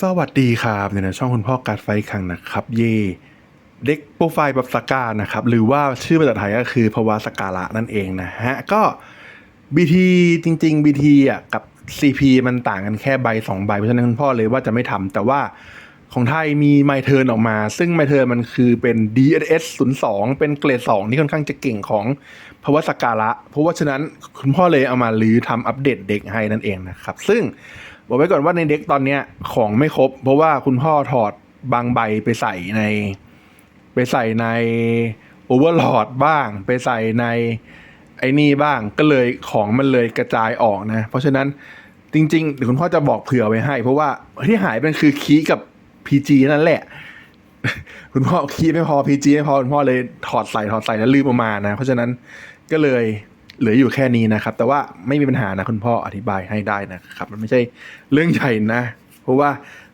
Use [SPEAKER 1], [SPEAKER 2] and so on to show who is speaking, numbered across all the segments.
[SPEAKER 1] สวัสดีครับในช่องคุณพ่อการไฟคังนะครับ เย่เด็กโปรไฟล์แบบสกานะครับ หรือว่าชื่อภาษาไทยก็คือภาวะสกาละนั่นเองนะฮะ ก็ BT จริง ๆ BT อะกับ CP มันต่างกันแค่ใบสองใบ เพราะฉะนั้นคุณพ่อเลยว่าจะไม่ทำแต่ว่าของไทยมีไมเทิร์นออกมา ซึ่งไมเทิร์นมันคือเป็น DSS 02 เป็นเกรด 2 ที่ค่อนข้างจะเก่งของภาวะสกาละเพราะว่าฉะนั้นคุณพ่อเลยเอามาลือทำอัปเดตเด็กให้นั่นเองนะครับ ซึ่ง บอกไว้ก่อนว่าในเด็กตอนเนี้ยของไม่ครบ เพราะว่าคุณพ่อถอดบางใบไปใส่ใน ไปใส่ในโอเวอร์ลอดบ้าง ไปใส่ในไอ้นี่บ้างก็เลยของมันเลยกระจายออกนะ เพราะฉะนั้นจริงๆเดี๋ยวคุณพ่อจะบอกเผื่อไว้ให้ เพราะว่าที่หายเป็นคือคีกับ PG นั่นแหละ คุณพ่อคีไม่พอ PG ไม่พอคุณพ่อเลยถอดใส่ถอดใส่แล้วลืมออกมานะ เพราะฉะนั้นก็เลย เหลืออยู่แค่นี้นะครับ แต่ว่าไม่มีปัญหานะคุณพ่ออธิบายให้ได้นะครับ มันไม่ใช่เรื่องใหญ่นะ เพราะว่า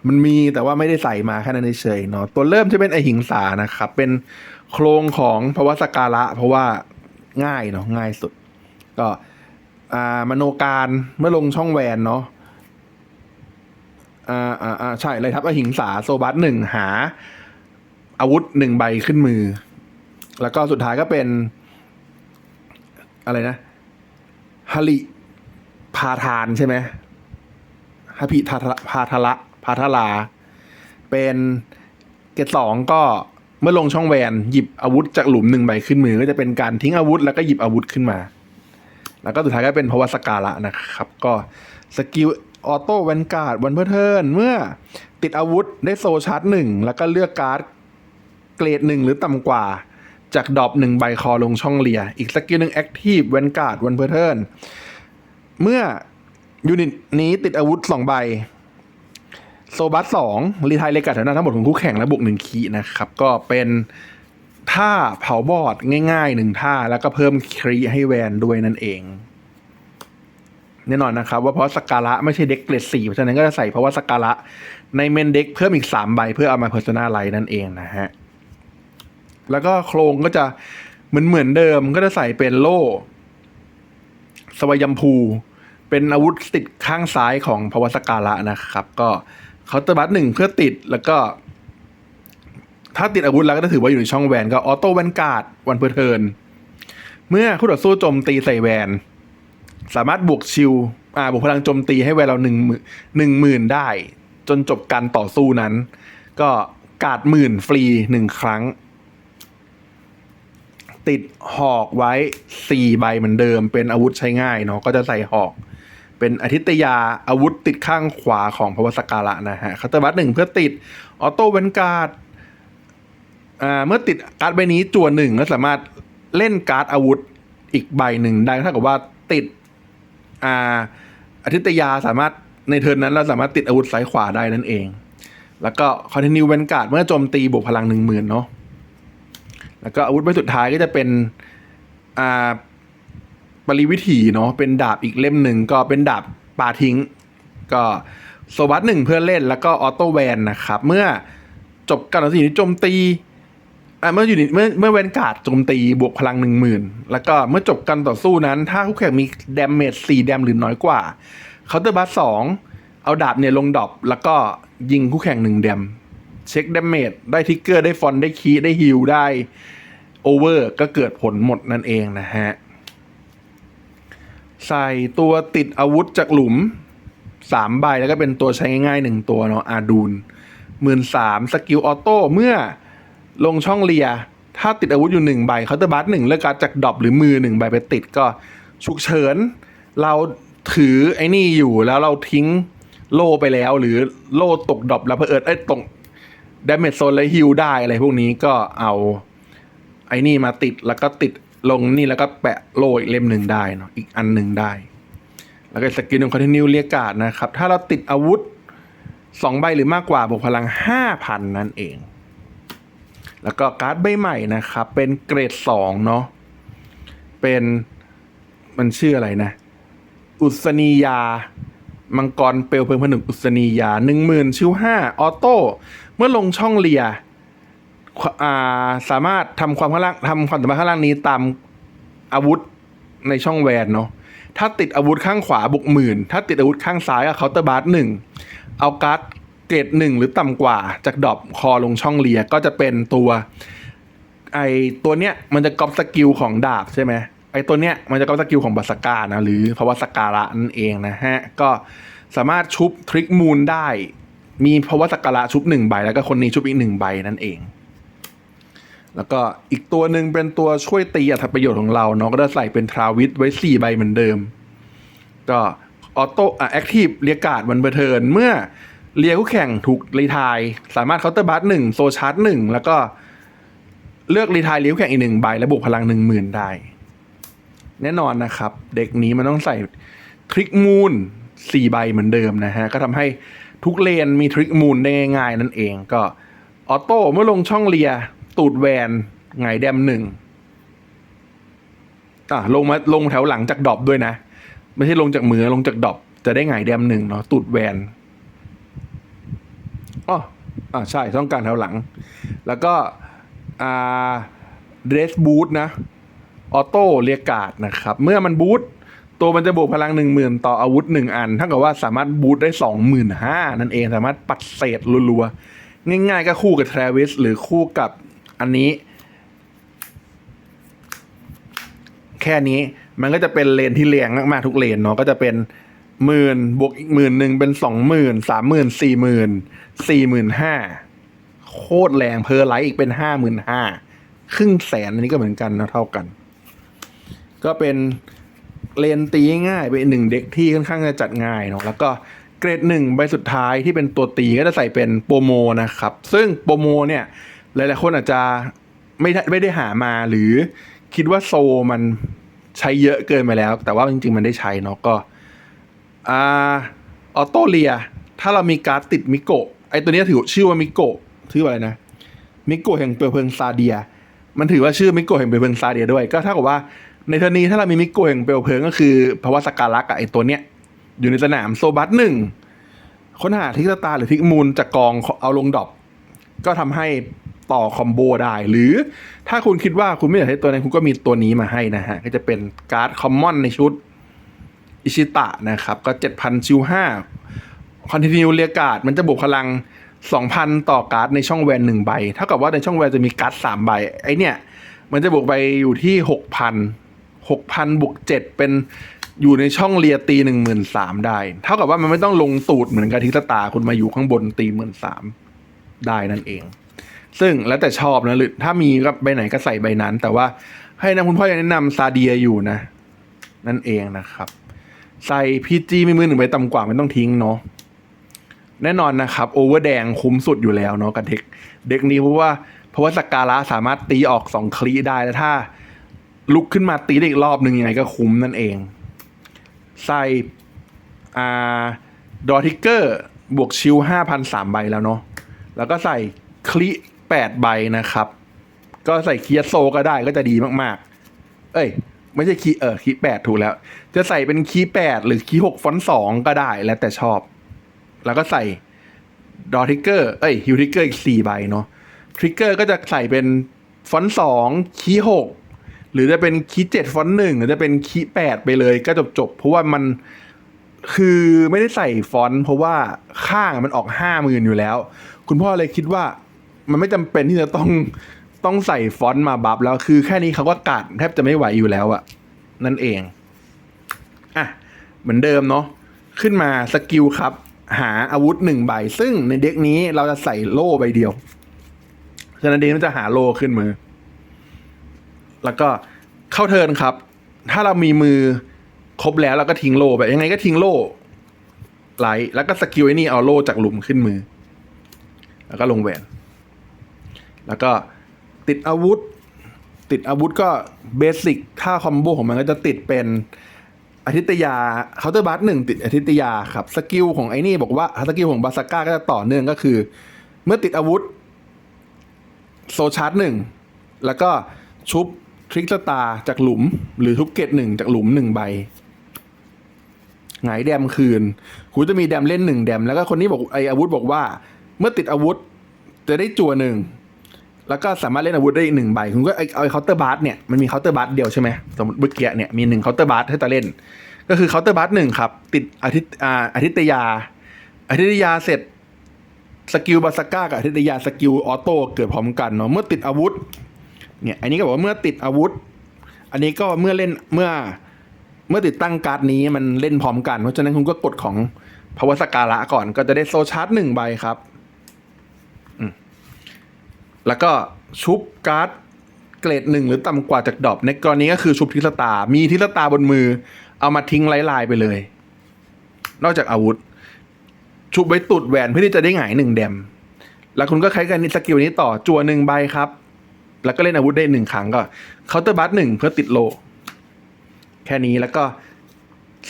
[SPEAKER 1] มันมีแต่ว่าไม่ได้ใส่มาแค่นั้นเฉยเนาะตัวเริ่มจะเป็นไอหิงสานะครับ เป็นโครงของภวสกาละเพราะว่าง่ายเนาะง่ายสุด ก็อ่ามโนการเมื่อลงช่องแวนเนาะอ่าอ่าอ่าใช่เลยครับอหิงสาโซบัสหนึ่งหา อาวุธหนึ่งใบขึ้นมือ แล้วก็สุดท้ายก็เป็น อะไรนะฮาริพาทานใช่ไหมฮาพิทาทะพาทละพาทลา เป็นเกตสองก็เมื่อลงช่องแวนหยิบอาวุธจากหลุมหนึ่งใบขึ้นมือ ก็จะเป็นการทิ้งอาวุธแล้วก็หยิบอาวุธขึ้นมา แล้วก็สุดท้ายก็เป็นภวสกาละนะครับ ก็สกิลออโต้แวนการ์ดวันเพื่อเทินเมื่อติดอาวุธได้โซชาร์จหนึ่งแล้วก็เลือกการ์ดเกรดหนึ่งหรือต่ำกว่า จากดอปหนึ่งใบคอลงช่องเลีย อีกสกิลหนึ่งแอคทีฟเวนการ์ดวันเพอร์เทิร์นเมื่อยูนิตนี้ติดอาวุธสองใบโซบัสสองรีไทยเลกัดแถวหน้าทั้งหมดของคู่แข่งและบวกหนึ่งคีนะครับ ก็เป็นท่าเผาบอดง่ายๆหนึ่งท่าแล้วก็เพิ่มครีให้แวนด้วยนั่นเองแน่นอนนะครับ ว่าเพราะสกาละไม่ใช่เด็กเกรดสี่เพราะฉะนั้นก็จะใส่เพราะว่าสกาละในเมนเด็กเพิ่มอีกสามใบเพื่อเอามาเพอร์ซนาไลท์นั่นเองนะฮะ แล้วก็โครงก็จะเหมือนเหมือนเดิมก็จะใส่เป็นโล่ สวายัมพู เป็นอาวุธติดข้างซ้ายของภาวสกาละนะครับ ก็เคาน์เตอร์บัตหนึ่งเพื่อติดแล้วก็ ถ้าติดอาวุธแล้วก็จะถือว่าอยู่ในช่องแวนก็ออโต้แวนการ์ดวันเพอร์เทินเมื่อคู่ต่อสู้โจมตีใส่แวน สามารถบวกชิลอ่าบวกพลังโจมตีให้แวนเราหนึ่งหนึ่งหมื่นได้ จนจบการต่อสู้นั้น ก็การ์ดหมื่นฟรีหนึ่งครั้ง ติดหอกไว้สี่ใบเหมือนเดิม เป็นอาวุธใช้ง่ายเนาะก็จะใส่หอก เป็นอาทิตยาอาวุธติดข้างขวาของพระวสการะนะฮะคัตเตอร์บัตหนึ่งเพื่อติดออโต้เวนการ์ดอ่าเมื่อติดการ์ดใบนี้จัวหนึ่งก็สามารถเล่นการ์ดอาวุธอีกใบหนึ่งได้เท่ากับว่าติดอ่าอาทิตยาสามารถในเทิร์นนั้นเราสามารถติดอาวุธซ้ายขวาได้นั่นเอง แล้วก็คอนติเนียเวนการ์ดเมื่อโจมตีบวกพลังหนึ่งหมื่นเนาะ แล้วก็อาวุธใบสุดท้ายก็จะเป็นอ่าปริวิถีเนาะเป็นดาบอีกเล่มหนึ่งก็เป็นดาบปาทิ้ง ก็โซบัสดหนึ่งเพื่อเล่นแล้วก็ออโต้แวนนะครับ เมื่อจบการต่อสู้นี้โจมตีอ่าเมื่ออยู่นเมื่อเมื่อแวนการ์ดโจมตีบวกพลังหนึ่งหมื่นแล้วก็เมื่อจบการต่อสู้นั้น ถ้าคู่แข่งมีดเมจสี่ดมหรือน้อยกว่าเคาน์เตอร์บัสสองเอาดาบเนี่ยลงดอปแล้วก็ยิงคู่แข่งหนึ่งเดม เช็คดาเมจได้ทิกเกอร์ได้ฟอนได้คีย์ได้ฮิลได้โอเวอร์ก็เกิดผลหมดนั่นเองนะฮะ ใส่ตัวติดอาวุธจากหลุมสามใบแล้วก็เป็นตัวใช้ง่ายๆหนึ่งตัวเนาะอาดูนหมื่นสามสกิลออโต้เมื่อลงช่องเลีย ถ้าติดอาวุธอยู่หนึ่งใบเคาน์เตอร์บัสหนึ่งเลือกการจากดรอปหรือมือหนึ่งใบไปติดก็ฉุกเฉิน เราถือไอ้นี่อยู่แล้วเราทิ้งโล่ไปแล้ว หรือโล่ตกดรอปแล้วเพอเอิญไอ้ยตก ดเมจโซนและฮิลได้อะไรพวกนี้ก็เอาไอ้นี่มาติดแล้วก็ติดลงนี่แล้วก็แปะโล่อีกเล่มหนึ่งได้เนาะอีกอันหนึ่งได้ แล้วก็สกิลของคอนติเนียเรียกการ์ดนะครับ ถ้าเราติดอาวุธสองใบหรือมากกว่าบวกพลังห้าพันนั่นเอง แล้วก็การ์ดใบใหม่นะครับ เป็นเกรดสองเนาะเป็นมันชื่ออะไรนะ อุศนียา มังกรเปลวเพลิงผนึกอุศนียาหนึ่งหมื่นชิวห้าออโต้เมื่อลงช่องเลียาสามารถทำความข้างล่างทำความสามารถข้างล่างนี้ตามอาวุธในช่องแวนเนาะถ้าติดอาวุธข้างขวาบุกหมื่นถ้าติดอาวุธข้างซ้ายก็เคาน์เตอร์บาร์หนึ่งเอาการ์ดเกรดหนึ่งหรือต่ำกว่าจากดรอปคอลงช่องเลียก็จะเป็นตัวไอตัวเนี้ยมันจะกอปสกิลของดาบใช่ไหม ไอตัวเนี้ยมันจะก๊อปสกิลของบัสกานะหรือภาวะสการะนั่นเองนะฮะ ก็สามารถชุบทริกมูลได้ มีภาวะสการะชุบหนึ่งใบ แล้วก็คนนี้ชุบอีกหนึ่งใบนั่นเอง แล้วก็อีกตัวหนึ่งเป็นตัวช่วยตีอัตประโยชน์ของเราเนาะก็จะใส่เป็นทราวิสไว้สี่ใบเหมือนเดิม ก็ออโต้อะแอคทีฟเรียกาดวันเบอร์เทิร์นเมื่อเรียคู่แข่งถูกรีทาย สามารถเคาน์เตอร์บัสหนึ่งโซชาร์จหนึ่งแล้วก็เลือกรีทายเลี้ยวแข่งอีกหนึ่งใบและบวกพลังหนึ่งหมื่นได้ แน่นอนนะครับ เด็กนี้มันต้องใส่ทริกมูลสี่ใบเหมือนเดิมนะฮะ ก็ทำให้ทุกเลนมีทริกมูลได้ง่ายๆนั่นเองก็ออโต้เมื่อลงช่องเลีย ตูดแวนไงแดมหนึ่งอะลงมาลงแถวหลังจากดอปด้วยนะ ไม่ใช่ลงจากมือลงจากดอปจะได้ไงแดมหนึ่งเนาะตูดแวนอ๋ออ่าใช่ต้องการแถวหลัง แล้วก็อ่าเดรสบูทนะ ออโต้เรียการ์ดนะครับ เมื่อมันบูทตัวมันจะบวกพลังหนึ่งหมื่นต่ออาวุธหนึ่งอันเท่ากับว่าสามารถบูทได้สองหมื่นห้านั่นเองสามารถปัดเศษรัวๆ ง่ายๆก็คู่กับทร v วิสหรือคู่กับอันนี้ แค่นี้มันก็จะเป็นเลนที่เรียงมากๆทุกเลนเนาะก็จะเป็นหมื่นบวกอีกหมื่นหนึ่งเป็นสองหมื่นสามหมื่นสี่หมื่นสี่หมื่นห้าโคตรแรงเพอร์ไลท์อีกเป็นห้าหมื่นห้าครึ่งแสนอันนี้ก็เหมือนกันนะเท่ากัน ก็เป็นเลนตีง่ายเป็นหนึ่งเด็กที่ค่อนข้างจะจัดง่ายเนาะแล้วก็เกรดหนึ่งใบสุดท้ายที่เป็นตัวตีก็จะใส่เป็นโปรโมนะครับ ซึ่งโปรโมเนี่ยหลายๆคนอาจจะไม่ได้ไม่ได้หามาหรือคิดว่าโซมันใช้เยอะเกินไปแล้ว แต่ว่าจริง ๆ มันได้ใช้เนาะก็อ่าออโตเลีย ถ้าเรามีการ์ดติดมิโกะไอตัวนี้ถือชื่อว่ามิโกะชื่อว่าอะไรนะมิโกะแห่งเปลวเพลิงซาเดีย มันถือว่าชื่อมิโกะแห่งเปลวเพลิงซาเดียด้วย ก็เท่ากับว่า ในเทอร์นี้ถ้าเรามีมิโกแห่งเปลวเพลิงก็คือภาวะสการะกับไอตัวเนี้ย อยู่ในสนามโซบัสหนึ่งค้นหาทิกสตาร์หรือทิกมูลจากกองเอาลงดรอปก็ทำให้ต่อคอมโบได้ หรือถ้าคุณคิดว่าคุณไม่อยากใช้ตัวนั้นคุณก็มีตัวนี้มาให้นะฮะ ก็จะเป็นการ์ดคอมมอนในชุด อิชิตะนะครับ ก็7,000ชิว5คอนติเนียลเรียการ์ดมันจะบวกพลัง 2,000 ต่อการ์ดในช่องแวนหนึ่งใบ เท่ากับว่าในช่องแวนจะมีการ์ดสามใบ ไอเนี่ย มันจะบวกไปอยู่ที่ 6,000 6,000บวก7เป็นอยู่ในช่องเรียตีหนึ่งหมื่นสามได้ เท่ากับว่ามันไม่ต้องลงตูดเหมือนกับทิกสตาคุณมาอยู่ข้างบนตีหมื่นสามได้นั่นเอง ซึ่งแล้วแต่ชอบนะหรือถ้ามีก็ใบไหนก็ใส่ใบนั้น แต่ว่าให้นะคุณพ่อยังแนะนำซาเดียอยู่นะ นั่นเองนะครับ ใส่พีจีมีมือหนึ่งใบต่ำกว่าไม่ต้องทิ้งเนาะแน่นอนนะครับโอเวอร์แดงคุ้มสุดอยู่แล้วเนาะกับเด็กเด็กนี้เพราะว่าเพราะว่าสกการะสามารถตีออกสองคลีได้แล้วถ้า ลุกขึ้นมาตีได้อีกรอบหนึ่งยังไงก็คุ้มนั่นเอง ใส่อ่าดอทิกเกอร์บวกชิลห้าพันสามใบแล้วเนาะแล้วก็ใส่คลีแปดใบนะครับ ก็ใส่เคียโซก็ได้ก็จะดีมากๆ เอ้ย ไม่ใช่คีย์เออคีย์แปดถูกแล้ว จะใส่เป็นคีย์แปดหรือคีย์หกฟอนสองก็ได้แล้วแต่ชอบ แล้วก็ใส่ดอทิกเกอร์เอ้ยฮิวทิกเกอร์อีกสี่ใบเนาะทริกเกอร์ก็จะใส่เป็นฟอนสองคีย์หก หรือจะเป็นคีย์เจ็ดฟอนต์หนึ่งหรือจะเป็นคีย์แปดไปเลยก็จบจบเพราะว่ามันคือไม่ได้ใส่ฟอนต์เพราะว่าข้างมันออกห้าหมื่นอยู่แล้ว คุณพ่อเลยคิดว่ามันไม่จำเป็นที่จะต้องต้องใส่ฟอนต์มาบัฟแล้วคือแค่นี้เขาก็กัดแทบจะไม่ไหวอยู่แล้วอะนั่นเองอะเหมือนเดิมเนาะขึ้นมาสกิลครับ หาอาวุธหนึ่งใบซึ่งในเด็กนี้เราจะใส่โล่ใบเดียวฉะนั้นเด็กมันจะหาโล่ขึ้นมือ แล้วก็เข้าเทิร์นครับ ถ้าเรามีมือครบแล้วเราก็ทิ้งโล่ไปยังไงก็ทิ้งโล่ไหลแล้วก็สกิลไอ้นี่เอาโล่จากหลุมขึ้นมือ แล้วก็ลงแหวน แล้วก็ติดอาวุธ ติดอาวุธก็เบสิกถ้าคอมโบของมันก็จะติดเป็นอาทิตยาเคาน์เตอร์บัสหนึ่งติดอาทิตยาครับ สกิลของไอ้นี่บอกว่าสกิลของบาสก้าก็จะต่อเนื่องก็คือ เมื่อติดอาวุธ โซชาร์จหนึ่งแล้วก็ชุบ ทริกสตาจากหลุม หรือทุบเกตหนึ่งจากหลุมหนึ่งใบหงายแดมคืน คุณจะมีแดมเล่นหนึ่งแดม แล้วก็คนนี้บอกไออาวุธบอกว่า เมื่อติดอาวุธจะได้จัวหนึ่งแล้วก็สามารถเล่นอาวุธได้อีกหนึ่งใบ คุณก็ไอเอาเคาน์เตอร์บาร์เเนี่ยมันมีเคาน์เตอร์บาร์สเดียวใช่ไหมสมมติเมื่อกี้เนี่ยมีหนึ่งเคาน์เตอร์บาร์สให้ตาเล่น ก็คือเคาน์เตอร์บาร์สหนึ่งครับ ติดอาทิตย์อาอาทิตยา อาทิตยาเสร็จสกิลบาสก้ากับอธิตยาสกิลออโต้เกิดพร้อมกันเนาะเมื่อติดอาวุธ เนี่ยอันนี้ก็บอกว่าเมื่อติดอาวุธ อันนี้ก็เมื่อเล่นเมื่อเมื่อติดตั้งการ์ดนี้มันเล่นพร้อมกัน เพราะฉะนั้นคุณก็กดของภาวสการะก่อนก็จะได้โซชาร์จหนึ่งใบครับ แล้วก็ชุบการ์ดเกรดหนึ่งหรือต่ำกว่าจากดอปในกรณีก็คือชุบทิสตา มีทิสตาบนมือ เอามาทิ้งไล่ๆไปเลย นอกจากอาวุธ ชุบไว้ตุดแหวนเพื่อที่จะได้หงายหนึ่งแดม แล้วคุณก็ใช้กันสกิลนี้ต่อจัวหนึ่งใบครับ แล้วก็เล่นอาวุธได้หนึ่งครั้งก็เคาน์เตอร์บัสหนึ่งเพื่อติดโล แค่นี้แล้วก็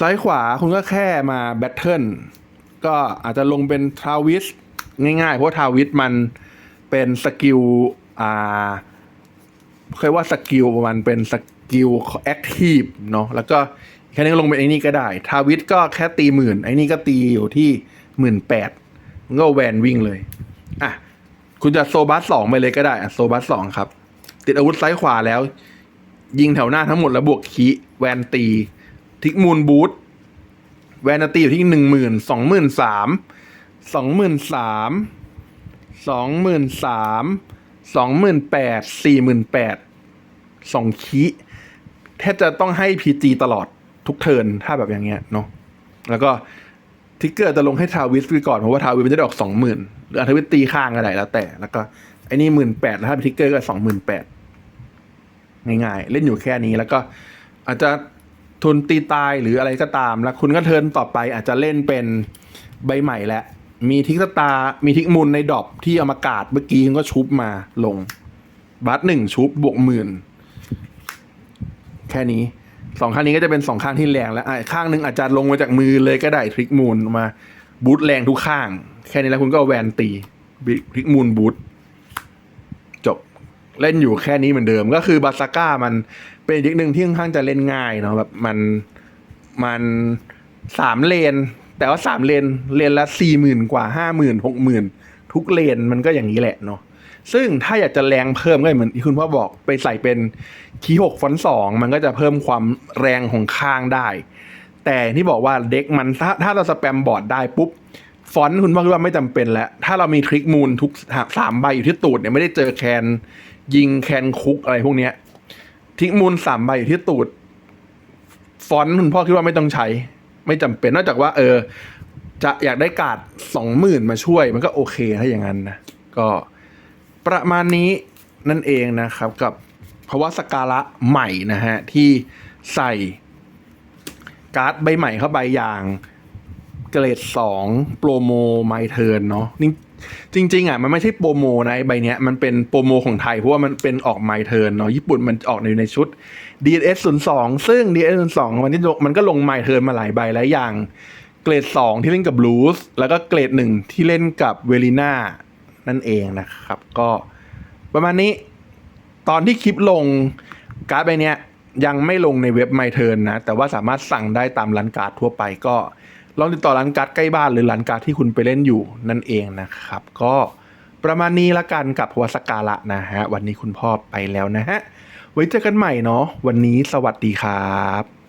[SPEAKER 1] ซ้ายขวาคุณก็แค่มาแบทเทิลก็อาจจะลงเป็นทาวิสง่ายๆ เพราะาทาวิสมันเป็นสกิลอ่าเคยว่าสกิลมันเป็นสกิลแอคทีฟเนาะแล้วก็แค่นี้ลงเป็นไอ้นี่ก็ได้ ทาวิสก็แค่ตีหมื่นไอ้นี่ก็ตีอยู่ที่หมื่นแปดก็แวนวิ่งเลย อะ คุณจะโซบัสสองไปเลยก็ได้อะโซบัสสองครับ ติดอาวุธซ้ายขวาแล้ว ยิงแถวหน้าทั้งหมดแล้วบวกคีแวนตี ทิกมูลบูทแวนตีอยู่ที่หนึ่งหมื่นสองหมื่นสามสองหมื่นสามสองหมื่นสามสองหมื่นแปดสี่หมื่นแปดสองคีแทบจะต้องให้พีจีตลอดทุกเทิร์นถ้าแบบอย่างเงี้ยเนาะแล้วก็ทิกเกอร์จะลงให้ทาวิสไปก่อน เพราะว่าทาวิสมันจะดออกสองหมื่นหรืออาทวิสตีข้างก็ได้แล้วแต่ แล้วก็ไอ้นี่หมื่นแปดแล้วถ้าเป็นทิกเกอร์ก็สองหมื่นแปด ง่ายๆ เล่นอยู่แค่นี้แล้วก็อาจจะทุนตีตายหรืออะไรก็ตาม แล้วคุณก็เทินต่อไปอาจจะเล่นเป็นใบใหม่แล้วมีทิกตา มีทิกมุนในดอปที่อมากาดเมื่อกี้คุณก็ชุบมาลง บัตหนึ่งชุบบวกหมื่นแค่นี้สองข้างนี้ก็จะเป็นสองข้างที่แรงแล้วข้างหนึ่งอาจจะลงมาจากมือเลยก็ได้ทริกมูนมาบูทแรงทุกข้าง แค่นี้แล้วคุณก็แวนตีทริกมูนบูท เล่นอยู่แค่นี้เหมือนเดิม ก็คือบาซาก้ามันเป็นอีกหนึ่งที่ค่อนข้างจะเล่นง่ายเนาะแบบมันมันสามเลน แต่ว่าสามเลนเลนละสี่หมื่นกว่าห้าหมื่นหกหมื่นทุกเลนมันก็อย่างนี้แหละเนาะซึ่งถ้าอยากจะแรงเพิ่มก็เหมือนที่คุณพ่อบอกไปใส่เป็นคีหกฟอนสองมันก็จะเพิ่มความแรงของข้างได้ แต่ที่บอกว่าเด็กมันถ้าถ้าเราสแปมบอร์ดได้ปุ๊บฟอนต์คุณพ่อคิดว่าไม่จำเป็นแล้ว ถ้าเรามีทริกมูลทุกสามใบอยู่ที่ตูดเนี่ยไม่ได้เจอแคน ยิงแคนคุกอะไรพวกเนี้ยทริกมูลสามใบอยู่ที่ตูด ฟอนต์คุณพ่อคิดว่าไม่ต้องใช้ ไม่จำเป็นนอกจากว่า เออ จะอยากได้การ์ดสองหมื่นมาช่วย มันก็โอเคถ้าอย่างนั้นนะ ก็ประมาณนี้นั่นเองนะครับ กับเพราะว่าสกาละใหม่นะฮะ ที่ใส่การ์ดใบใหม่เข้าไปอย่างเกรดสองโปรโมไมเทิร์นเนาะนี่ จริง ๆอะมันไม่ใช่โปรโมนะใบเนี้ยมันเป็นโปรโมของไทย เพราะว่ามันเป็นออกไมเทิร์นเนาะญี่ปุ่นมันออกในในชุด DS 0 2ซึ่ง DS 0 2มันที่มันก็ลงไมเทิร์นมาหลายใบแล้วอย่าง เกรด 2 ที่เล่นกับบลูสแล้วก็เกรด 1 ที่เล่นกับเวลิน่านั่นเองนะครับ ก็ประมาณนี้ตอนที่คลิปลงการ์ดใบเนี้ยยังไม่ลงในเว็บไมเทิร์นนะ แต่ว่าสามารถสั่งได้ตามร้านการ์ดทั่วไปก็ ลองติดต่อร้านการ์ดใกล้บ้านหรือร้านการ์ดที่คุณไปเล่นอยู่นั่นเองนะครับ ก็ประมาณนี้ละกันกับวัสกาละนะฮะ วันนี้คุณพ่อไปแล้วนะฮะ ไว้เจอกันใหม่เนาะวันนี้สวัสดีครับ